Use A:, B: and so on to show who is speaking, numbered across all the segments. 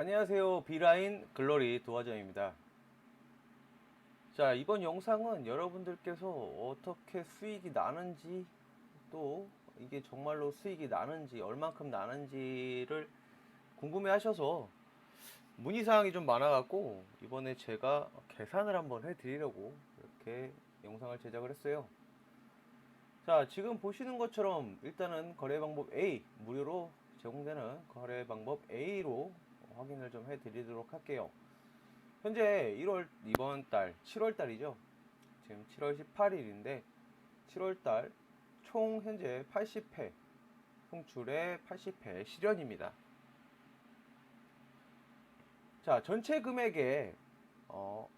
A: 안녕하세요. 비라인 글로리 도화점입니다. 자, 이번 영상은 여러분들께서 어떻게 수익이 나는지 또 이게 정말로 수익이 나는지 얼만큼 나는지를 궁금해 하셔서 문의사항이 좀 많아갖고 이번에 제가 계산을 한번 해드리려고 이렇게 영상을 제작을 했어요. 자, 지금 보시는 것처럼 일단은 거래 방법 A 무료로 제공되는 거래 방법 A로 확인을 좀 해드리도록 할게요. 현재 1월 이번 달 7월 달이죠. 지금 7월 18일인데 7월 달 총 현재 80회 송출에 80회 실현입니다. 자, 전체 금액에 어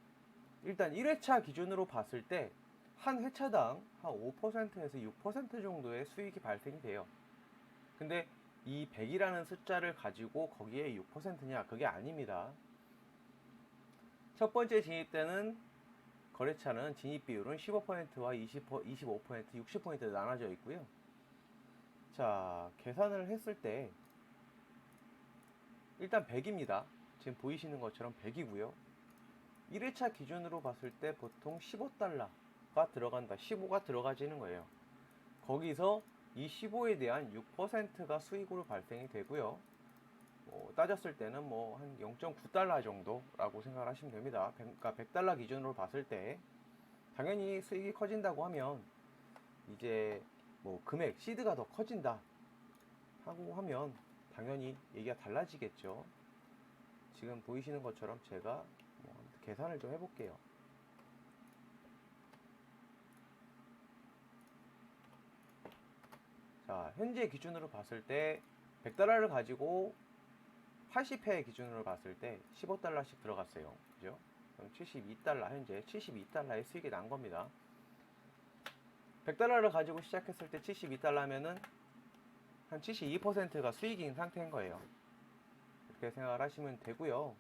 A: 일단 1회차 기준으로 봤을 때 한 회차당 한 5%에서 6% 정도의 수익이 발생이 돼요. 근데 이 100이라는 숫자를 가지고 거기에 6%냐? 그게 아닙니다. 첫 번째 진입 때는 거래차는 진입 비율은 15%와 20, 25%, 60% 나눠져 있고요. 자, 계산을 했을 때 일단 100입니다. 지금 보이시는 것처럼 100이고요. 1회차 기준으로 봤을 때 보통 15달러가 들어간다. 15가 들어가지는 거예요. 거기서 이 15에 대한 6%가 수익으로 발생이 되고요. 뭐 따졌을 때는 뭐 한 0.9달러 정도라고 생각을 하시면 됩니다. 백- 그러니까 100달러 기준으로 봤을 때 당연히 수익이 커진다고 하면 이제 뭐 금액 시드가 더 커진다 하고 하면 당연히 얘기가 달라지겠죠. 지금 보이시는 것처럼 제가 뭐 계산을 좀 해볼게요. 자, 현재 기준으로 봤을 때 100달러를 가지고 80회 기준으로 봤을 때 15달러씩 들어갔어요. 그죠? 그럼 72달러, 현재 72달러의 수익이 난 겁니다. 100달러를 가지고 시작했을 때 72달러면은 한 72%가 수익인 상태인 거예요. 이렇게 생각을 하시면 되고요.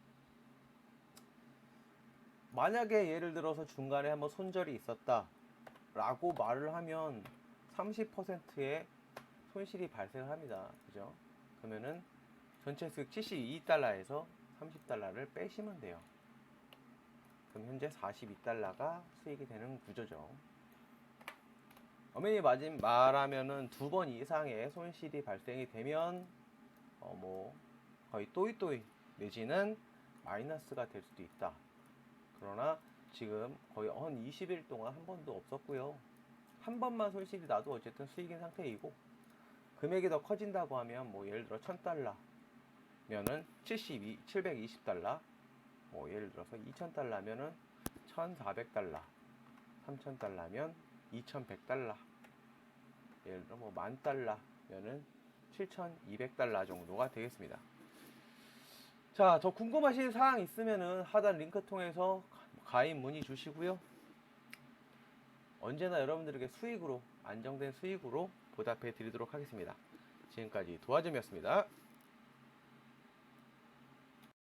A: 만약에 예를 들어서 중간에 한번 손절이 있었다 라고 말을 하면 30%의 손실이 발생을 합니다. 그죠? 그러면은 전체 수익 72달러에서 30달러를 빼시면 돼요. 그럼 현재 42달러가 수익이 되는 구조죠. 어머니 맞은 말하면은 두 번 이상의 손실이 발생이 되면 어 뭐 거의 또이또이 내지는 마이너스가 될 수도 있다. 그러나 지금 거의 한 20일 동안 한 번도 없었고요. 한 번만 손실이 나도 어쨌든 수익인 상태이고 금액이 더 커진다고 하면 뭐 예를 들어 1000달러 면은 72, 720달러 뭐 예를 들어서 2000달러면은 1400달러 3000달러면 2100달러 예를 들어 뭐 만달러면은 7200달러 정도가 되겠습니다. 자, 더 궁금하신 사항 있으면은 하단 링크 통해서 가입 문의 주시고요. 언제나 여러분들에게 수익으로 안정된 수익으로 보답해 드리도록 하겠습니다. 지금까지 도와점이었습니다.